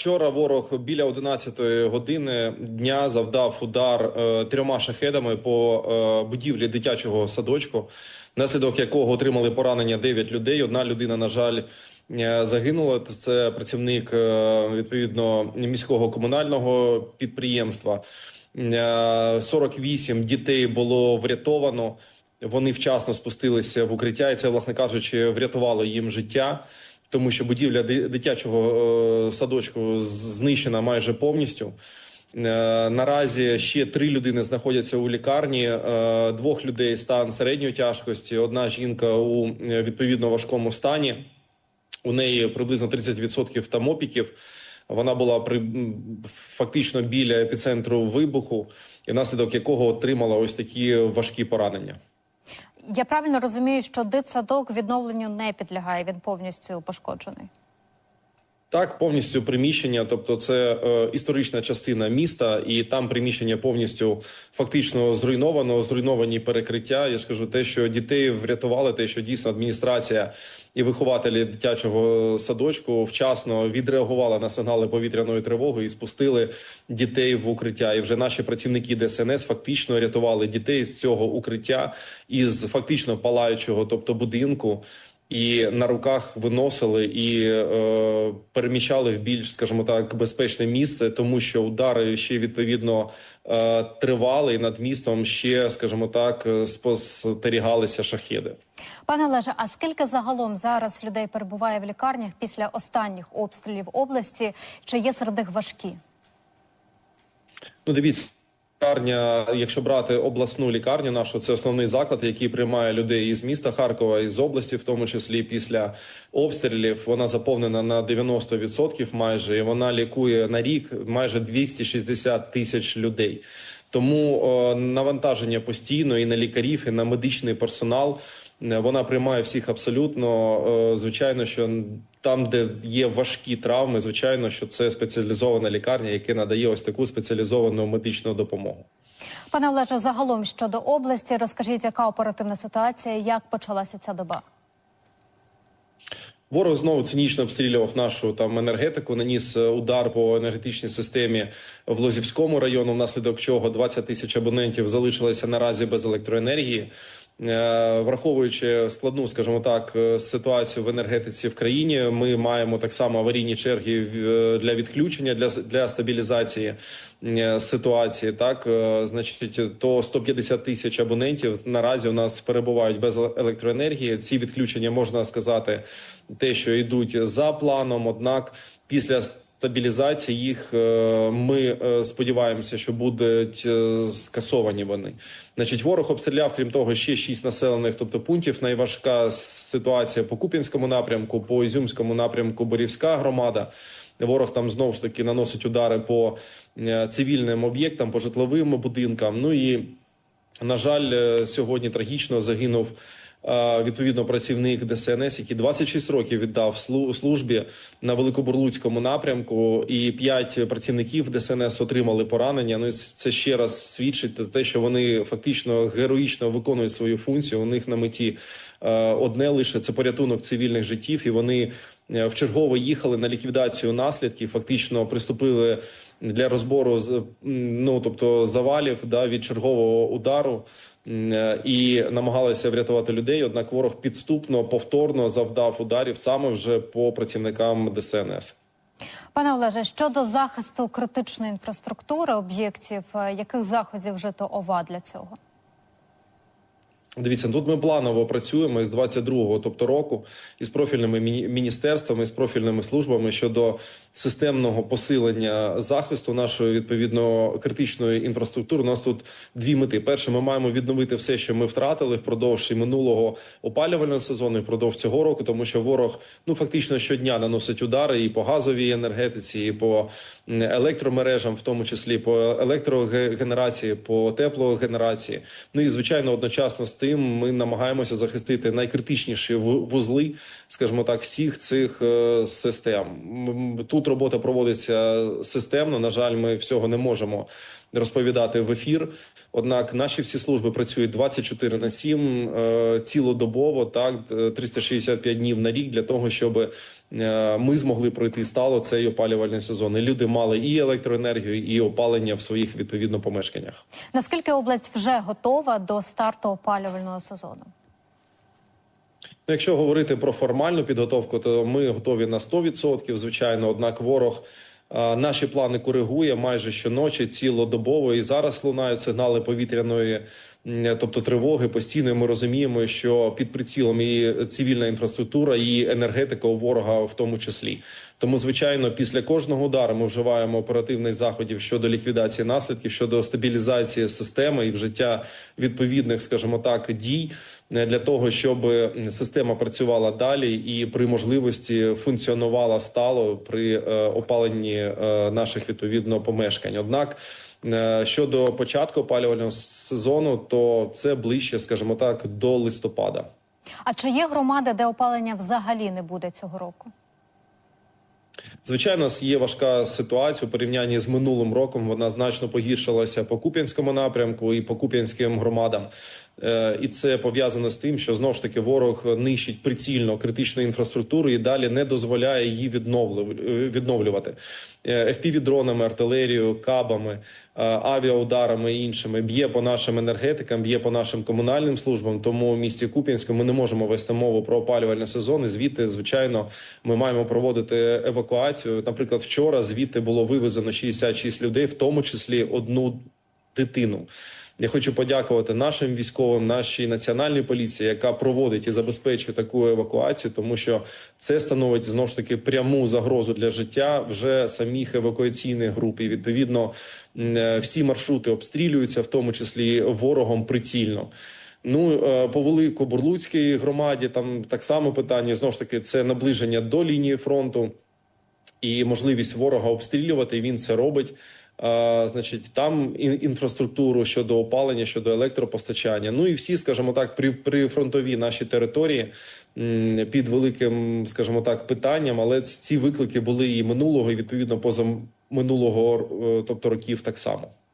вчора ворог біля 11 години дня завдав удар е, трьома шахедами по е, будівлі дитячого садочку, внаслідок якого отримали поранення 9 людей. Одна людина, на жаль, е, загинула. Це працівник відповідно міського комунального підприємства. Е, 48 дітей було врятовано. Вони вчасно спустилися в укриття, і це, власне кажучи, врятувало їм життя тому що будівля дитячого е, садочку знищена майже повністю. Е, Наразі ще три людини знаходяться у лікарні. е, Двох людей стан середньої тяжкості. Одна жінка у відповідно важкому стані. У неї приблизно 30% там опіків. Вона була при фактично біля епіцентру вибуху, і внаслідок якого отримала ось такі важкі поранення. Я правильно розумію, що дитсадок відновленню не підлягає, він повністю пошкоджений. Так, повністю приміщення, тобто це е, історична частина міста, і там приміщення повністю фактично зруйновано, зруйновані перекриття. Я ж кажу, те, що дітей врятували, те, що дійсно адміністрація і вихователі дитячого садочку вчасно відреагували на сигнали повітряної тривоги і спустили дітей в укриття. І вже наші працівники ДСНС фактично рятували дітей з цього укриття із фактично палаючого, тобто будинку і на руках виносили і е, переміщали в більш, скажімо так, безпечне місце, тому що удари ще відповідно е, тривали, і над містом ще, скажімо так, е, спостерігалися шахеди. Пане Олеже, а скільки загалом зараз людей перебуває в лікарнях після останніх обстрілів області? Чи є серед них важкі? Ну, дивіться. Лікарня, якщо брати обласну лікарню, нашу це основний заклад, який приймає людей із міста Харкова із області, в тому числі після обстрілів. Вона заповнена на 90% майже, і вона лікує на рік майже 260 тисяч людей. Тому о, навантаження постійно і на лікарів, і на медичний персонал. Вона приймає всіх абсолютно. Е, Звичайно, що там, де є важкі травми, звичайно, що це спеціалізована лікарня, яка надає ось таку спеціалізовану медичну допомогу. Пане Олеже, загалом щодо області, розкажіть, яка оперативна ситуація, як почалася ця доба? Ворог знову цинічно обстрілював нашу там енергетику. Наніс е, удар по енергетичній системі в Лозівському району, внаслідок чого 20 тисяч абонентів залишилися наразі без електроенергії. Е, Враховуючи складну, скажімо так, е, ситуацію в енергетиці в країні, ми маємо так само аварійні черги е, для відключення для для стабілізації ситуації. Так, значить, то 150 тисяч абонентів наразі у нас перебувають без електроенергії. Ці відключення можна сказати, те, що йдуть за планом. Однак, після стабілізації їх е, ми е, сподіваємося, що будуть е, скасовані вони. Значить, ворог обстріляв, крім того, ще шість населених, тобто пунктів. Найважка ситуація по Куп'янському напрямку, по Ізюмському напрямку, Борівська громада. Ворог там знову ж таки наносить удари по цивільним об'єктам, по житловим будинкам. Ну і на жаль, сьогодні трагічно загинув відповідно працівник ДСНС, який 26 років віддав службі на Великобурлуцькому напрямку, і п'ять працівників ДСНС отримали поранення. Ну це ще раз свідчить те, що вони фактично героїчно виконують свою функцію. У них на меті е, одне лише це порятунок цивільних життів, і вони е, вчергово їхали на ліквідацію наслідків. Фактично приступили для розбору ну тобто завалів да від чергового удару і намагалися врятувати людей. Однак ворог підступно повторно завдав ударів саме вже по працівникам ДСНС. Пане Олеже, щодо захисту критичної інфраструктури об'єктів, е, яких заходів вжито ОВА для цього? Дивіться, тут ми планово працюємо з 22-го, тобто року, із профільними міні- міністерствами, з профільними службами щодо системного посилення захисту нашої відповідно критичної інфраструктури. У нас тут дві мети: перше, ми маємо відновити все, що ми втратили впродовж і минулого опалювального сезону, і впродовж цього року, тому що ворог ну фактично щодня наносить удари і по газовій енергетиці, і по електромережам, в тому числі по електрогенерації, по теплогенерації. Ну і звичайно, одночасно з тим ми намагаємося захистити найкритичніші ву- вузли, скажімо так, всіх цих е, систем. Тут робота проводиться системно. На жаль, ми всього не можемо розповідати в ефір. Однак наші всі служби працюють 24 на 7, е, цілодобово, так е, 365 днів на рік для того, щоб е, ми змогли пройти стало цей опалювальний сезон. І люди мали і електроенергію, і опалення в своїх відповідно помешканнях. Наскільки область вже готова до старту опалювального сезону? Ну, Якщо говорити про формальну підготовку, то ми готові на 100%, звичайно. Однак ворог наші плани коригує майже щоночі, цілодобово. І зараз лунають сигнали повітряної, тобто тривоги. Постійно ми розуміємо, що під прицілом і цивільна інфраструктура, і енергетика у ворога в тому числі. Тому, звичайно, після кожного удару ми вживаємо оперативних заходів щодо ліквідації наслідків, щодо стабілізації системи і вжиття відповідних, скажімо так, дій для того, щоб система працювала далі і при можливості функціонувала стало при е, опаленні е, наших відповідно помешкань. Однак е, щодо початку опалювального сезону, то це ближче, скажімо так, до листопада. А чи є громади, де опалення взагалі не буде цього року? Звичайно, є важка ситуація у порівнянні з минулим роком. Вона значно погіршилася по Куп'янському напрямку і по Куп'янським громадам. Е, І це пов'язано з тим, що знов ж таки ворог нищить прицільно критичну інфраструктуру і далі не дозволяє її відновлю- е, відновлювати. FPV-дронами, артилерією, кабами, е, авіаударами і іншими б'є по нашим енергетикам, б'є по нашим комунальним службам. Тому в місті Куп'янську ми не можемо вести мову про опалювальний сезон. І звідти, звичайно, ми маємо проводити евакуацію. Наприклад, вчора звідти було вивезено 66 людей, в тому числі одну дитину. Я хочу подякувати нашим військовим, нашій національній поліції, яка проводить і забезпечує таку евакуацію, тому що це становить знову ж таки пряму загрозу для життя вже самих евакуаційних груп. І відповідно е, всі маршрути обстрілюються, в тому числі ворогом прицільно. Ну е, по великобурлуцькій громаді там так само питання знову ж таки це наближення до лінії фронту і можливість ворога обстрілювати. Він це робить. Значить, там інфраструктуру щодо опалення, щодо електропостачання. Ну і всі, скажімо так, при, прифронтові наші території під великим, скажімо так, питанням. Але ці виклики були і минулого, і відповідно поза минулого, тобто років так само.